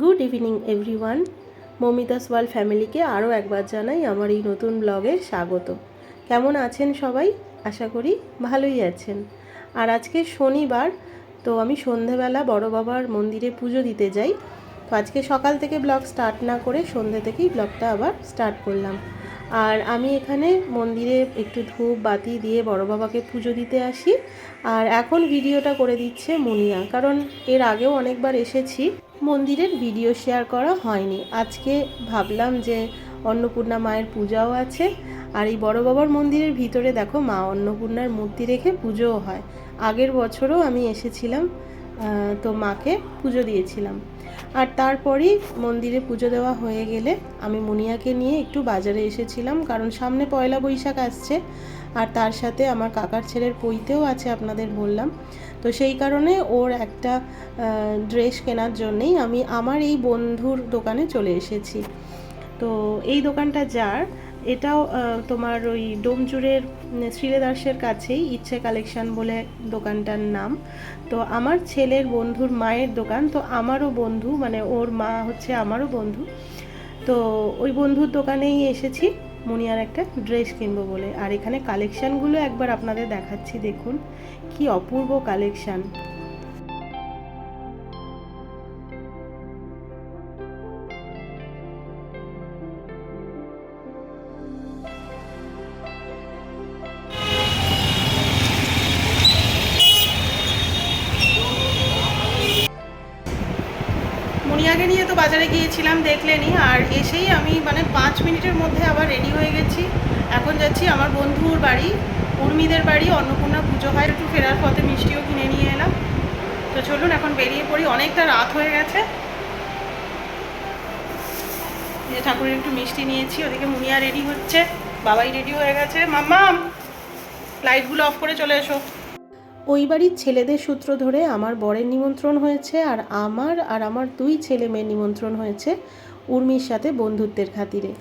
Good evening, everyone. মমিতাস ওয়াল ফ্যামিলিকে আরও একবার জানাই আমার এই নতুন ব্লগে স্বাগত। কেমন আছেন সবাই? আশা করি ভালোই আছেন। আর আজকে শনিবার, তো আমি সন্ধেবেলা বড় বাবার মন্দিরে পুজো দিতে যাই। তো আজকে সকাল থেকে ব্লগ স্টার্ট না করে সন্ধে থেকেই ব্লগটা আবার স্টার্ট করলাম। আর আমি এখানে মন্দিরে একটু ধূপ, বাতি দিয়ে বড় বাবাকে পুজো দিতে আসি। আর এখন ভিডিওটা করে দিচ্ছে মুনিয়া, কারণ এর আগেও অনেকবার এসেছি। মন্দিরের ভিডিও শেয়ার করা হয়নি। আজকে ভাবলাম যে অন্নপূর্ণা মায়ের পূজাও আছে। আর এই বড় বাবার মন্দিরের ভিতরে দেখো মা অন্নপূর্ণার মূর্তি রেখে পুজোও হয়। আগের বছরও আমি এসেছিলাম তো মাকে পুজো দিয়েছিলাম। আর তারপরেই মন্দিরে পুজো দেওয়া হয়ে গেলে আমি মুনিয়াকে নিয়ে একটু বাজারে এসেছিলাম, কারণ সামনে পয়লা বৈশাখ আসছে। আর তার সাথে আমার কাকার ছেলের পইতেও আছে আপনাদের বললাম। তো সেই কারণে ওর একটা ড্রেস কেনার জন্যেই আমি আমার এই বন্ধুর দোকানে চলে এসেছি। তো এই দোকানটা যার, এটাও তোমার ওই ডোমজুড়ের শ্রীলেদাসের কাছেই ইচ্ছে কালেকশন বলে দোকানটার নাম। তো আমার ছেলের বন্ধুর মায়ের দোকান, তো আমারও বন্ধু মানে ওর মা হচ্ছে আমারও বন্ধু। তো ওই বন্ধুর দোকানেই এসেছি। মুনিয়ার একটা ড্রেস কিনবো বলে। আর এখানে কালেকশানগুলো একবার আপনাদের দেখাচ্ছি, দেখুন। কি অপূর্ব কালেকশান মুনিয়াকে নিয়ে তো বাজারে গিয়েছিলাম দেখলেনি আর এসেই আমি মানে পাঁচ মিনিটের মধ্যে আবার রেডি হয়ে গেছি। এখন যাচ্ছি আমার বন্ধুর বাড়ি, উর্মিদের বাড়ি, অন্নপূর্ণা পুজো হয়। একটু ফেরার পথে মিষ্টিও কিনে নিয়ে এলাম। তো চলুন, এখন বেরিয়ে পড়ি। অনেকটা রাত হয়ে গেছে। যে ঠাকুরের একটু মিষ্টি নিয়েছি, ওদিকে মুনিয়া রেডি হচ্ছে, বাবাই রেডি হয়ে গেছে। মাম্মাম লাইটগুলো অফ করে চলে এসো। ওই বাড়ির ছেলেদের সূত্র ধরে আমার বরের নিমন্ত্রণ হয়েছে আর আমার আর আমার দুই ছেলে মেয়ের নিমন্ত্রণ হয়েছে উর্মির সাথে বন্ধুত্বের খাতিরে।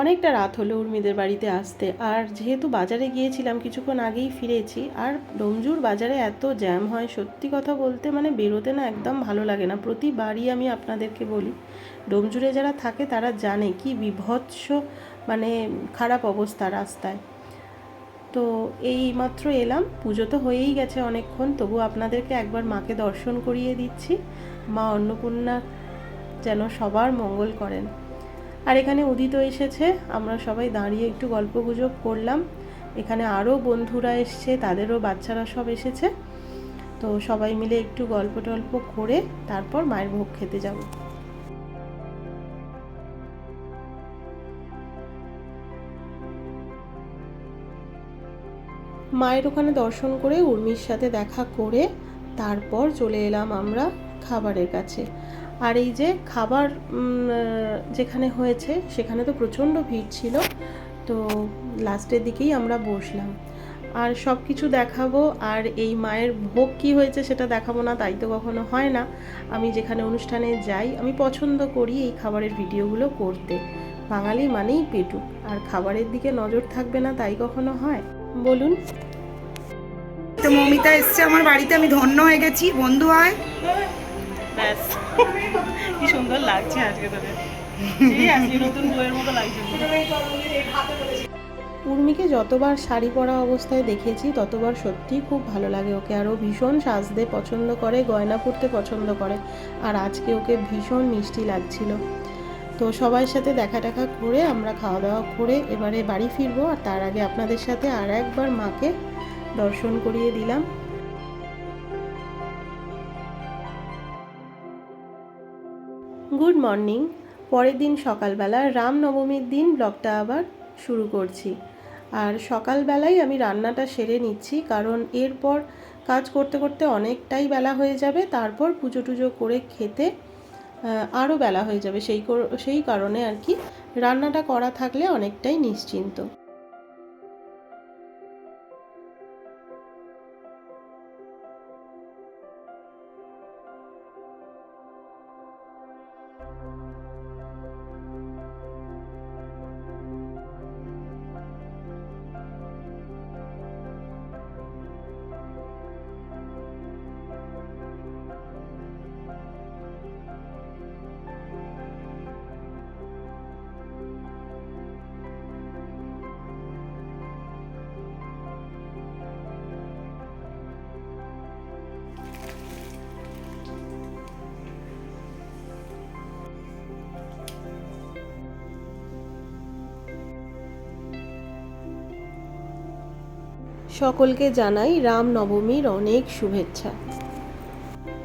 অনেকটা রাত হলো উর্মিদের বাড়িতে আসতে আর যেহেতু বাজারে গিয়েছিলাম, কিছুক্ষণ আগেই ফিরেছি আর ডোমজুর বাজারে এত জ্যাম হয় সত্যি কথা বলতে মানে বেরোতে না একদম ভালো লাগে না। প্রতিবারই আমি আপনাদেরকে বলি ডোমজুরে যারা থাকে তারা জানে কি বিভৎস মানে খারাপ অবস্থা রাস্তায়। তো এই মাত্র এলাম, পুজো তো হয়েই গেছে অনেকক্ষণ, তবু আপনাদেরকে একবার মাকে দর্শন করিয়ে দিচ্ছি। মা অন্নপূর্ণা যেন সবার মঙ্গল করেন। আর এখানে উদিত এসেছে, আমরা সবাই দাঁড়িয়ে একটু গল্প গুজব করলাম। এখানে আরও বন্ধুরা এসছে, তাদেরও বাচ্চারা সব এসেছে। তো সবাই মিলে একটু গল্প টল্প করে তারপর মায়ের ভোগ খেতে যাব। মায়ের ওখানে দর্শন করে উর্মির সাথে দেখা করে তারপর চলে এলাম আমরা খাবারের কাছে। আর এই যে খাবার যেখানে হয়েছে সেখানে তো প্রচণ্ড ভিড় ছিল, তো লাস্টের দিকেই আমরা বসলাম। আর সব কিছু দেখাবো, আর এই মায়ের ভোগ কী হয়েছে সেটা দেখাবো না, তাই তো কখনো হয় না। আমি যেখানে অনুষ্ঠানে যাই, আমি পছন্দ করি এই খাবারের ভিডিওগুলো করতে। বাঙালি মানেই পেটুক, আর খাবারের দিকে নজর থাকবে না, তাই কখনো হয়। বলুন। তো মমিতা এসছে আমার বাড়িতে আমি ধন্য হয়ে গেছি বন্ধু হয়। ব্যাস। কি সুন্দর লাগছে আজকে তোদের। আজকে নতুন বইয়ের মতো লাগছে উর্মিকে যতবার শাড়ি পরা অবস্থায় দেখেছি ততবার সত্যিই খুব ভালো লাগে ওকে। আরও ভীষণ সাজতে পছন্দ করে গয়না পরতে পছন্দ করে। আর আজকে ওকে ভীষণ মিষ্টি লাগছিল। তো সবার সাথে দেখা টাকা করে আমরা খাওয়া দাওয়া করে এবারে বাড়ি ফিরবো। আর তার আগে আপনাদের সাথে আর একবার মাকে দর্শন করিয়ে দিলাম। Good morning. পরের দিন সকালবেলা রামনবমীর দিন ব্লগটা আবার শুরু করছি। আর সকালবেলায় আমি রান্নাটা সেরে নিচ্ছি, কারণ এরপর কাজ করতে করতে অনেকটাই বেলা হয়ে যাবে, তারপর পুজো টুজো করে খেতে আরও বেলা হয়ে যাবে। সেই সেই কারণে আর কি রান্নাটা করা থাকলে অনেকটাই নিশ্চিন্ত। সকলকে জানাই রাম নবমীর অনেক শুভেচ্ছা।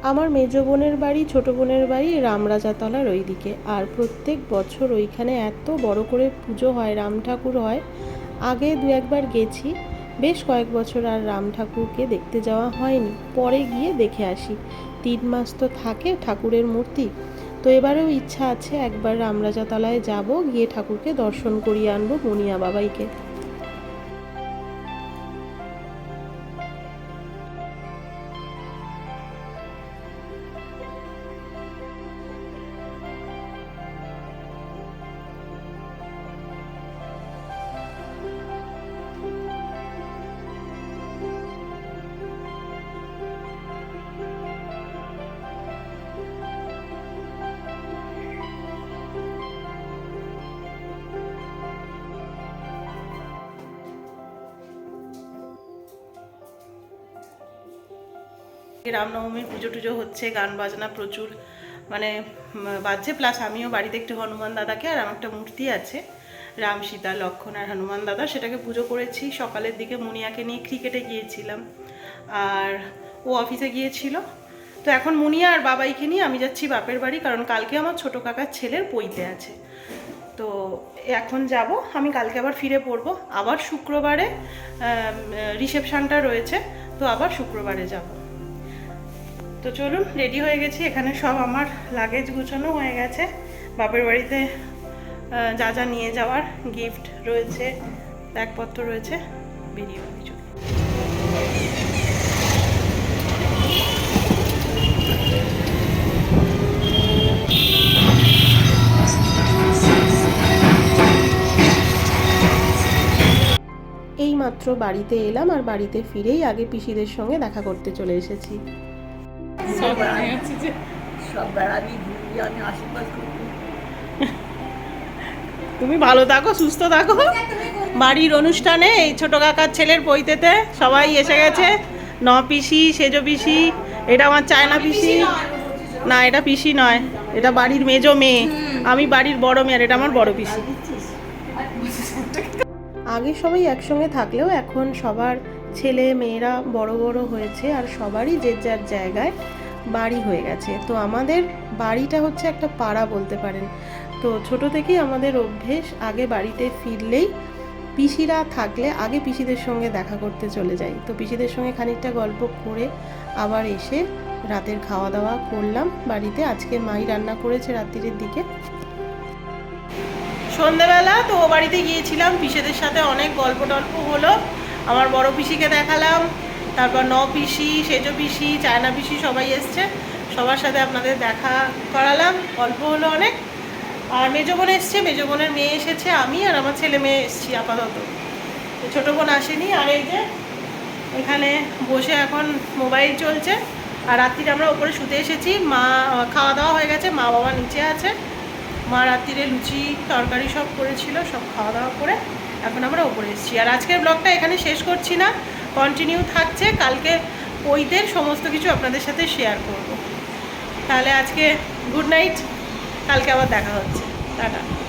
আমার মেজ বোনের বাড়ি, ছোট বোনের বাড়ি রামরাজাতলার ওইদিকে। আর প্রত্যেক বছর ওইখানে এত বড় করে পুজো হয়, রাম ঠাকুর হয়। আগে দু একবার গেছি, বেশ কয়েক বছর আর রাম ঠাকুরকে দেখতে যাওয়া হয়নি। পরে গিয়ে দেখে আসি। তিন মাস তো থাকে ঠাকুরের মূর্তি। তো এবারেও ইচ্ছা আছে একবার রামরাজাতলায় যাব, গিয়ে ঠাকুরকে দর্শন করিয়ে আনব মনিয়া বাবাইকে। রামনবমীর পুজো টুজো হচ্ছে, গান বাজনা প্রচুর মানে বাজছে। প্লাস আমিও বাড়িতে একটু হনুমান দাদাকে আর আমার একটা মূর্তি আছে, রাম সীতা, লক্ষণ আর হনুমান দাদা। সেটাকে পুজো করেছি। সকালের দিকে মুনিয়াকে নিয়ে ক্রিকেটে গিয়েছিলাম। আর ও অফিসে গিয়েছিল। তো এখন মুনিয়া আর বাবাইকে নিয়ে আমি যাচ্ছি বাপের বাড়ি, কারণ কালকে আমার ছোটো কাকার ছেলের পইতে আছে। তো এখন যাব। আমি কালকে আবার ফিরে পড়ব। আবার শুক্রবারে রিসেপশানটা রয়েছে। তো আবার শুক্রবারে যাব। তো চলুন রেডি হয়ে গেছি। এখানে সব আমার লাগেজ গুছানো হয়ে গেছে। বাপের বাড়িতে যা যা নিয়ে যাওয়ার গিফট রয়েছে, ব্যাগপত্র রয়েছে, বেরিয়ে পড়ি, চলুন। এই মাত্র বাড়িতে এলাম আর বাড়িতে ফিরেই আগে পিসিদের সঙ্গে দেখা করতে চলে এসেছি। সব বেড়াবি। ঘুরবি আমি আশীর্বাদ করব। তুমি ভালো থাকো সুস্থ থাকো। বাড়ির অনুষ্ঠানে এই ছোট কাকার ছেলের বইতেতে সবাই এসে গেছে। ন পিসি সেজো পিসি এটা আমার চায়না পিসি। না এটা পিসি নয় এটা বাড়ির মেজো মেয়ে। আমি বাড়ির বড় মেয়ে আর এটা আমার বড় পিসি। আগে সবাই একসঙ্গে থাকলেও এখন সবার ছেলে মেয়েরা বড় বড় হয়েছে আর সবারই যে যার জায়গায় বাড়ি হয়ে গেছে। তো আমাদের বাড়িটা হচ্ছে একটা পাড়া বলতে পারেন। তো ছোট থেকেই আমাদের অভ্যেস আগে বাড়িতে ফিরলেই পিসিরা থাকলে আগে পিসিদের সঙ্গে দেখা করতে চলে যাই। তো পিসিদের সঙ্গে খানিকটা গল্প করে আবার এসে রাতের খাওয়া দাওয়া করলাম বাড়িতে। আজকে মাই রান্না করেছে রাত্রির দিকে। সন্ধেবেলা তো ও বাড়িতে গিয়েছিলাম, পিসেদের সাথে অনেক গল্প টল্প হলো। আমার বড় পিসিকে দেখালাম, তারপর ন পিসি, সেজো পিসি, চায়না পিসি সবাই এসছে। সবার সাথে আপনাদের দেখা করালাম গল্প হলো অনেক। আর মেজো বোন এসছে, মেজো বোনের মেয়ে এসেছে, আমি আর আমার ছেলে মেয়ে এসছি আপাতত। ছোটো বোন আসেনি, আর এই যে এখানে বসে এখন মোবাইল চলছে। আর রাত্রিরে আমরা ওপরে শুতে এসেছি, মা খাওয়া দাওয়া হয়ে গেছে, মা বাবা নিচে আছে। মা রাত্রিরে লুচি, তরকারি সব করেছিল, সব খাওয়া দাওয়া করে। এখন আমরা ওপরে এসেছি। আর আজকের ব্লগটা এখানে শেষ করছি না কন্টিনিউ থাকছে। কালকে ওইদের সমস্ত কিছু আপনাদের সাথে শেয়ার করব। তাহলে আজকে গুড নাইট কালকে আবার দেখা হচ্ছে। টাটা।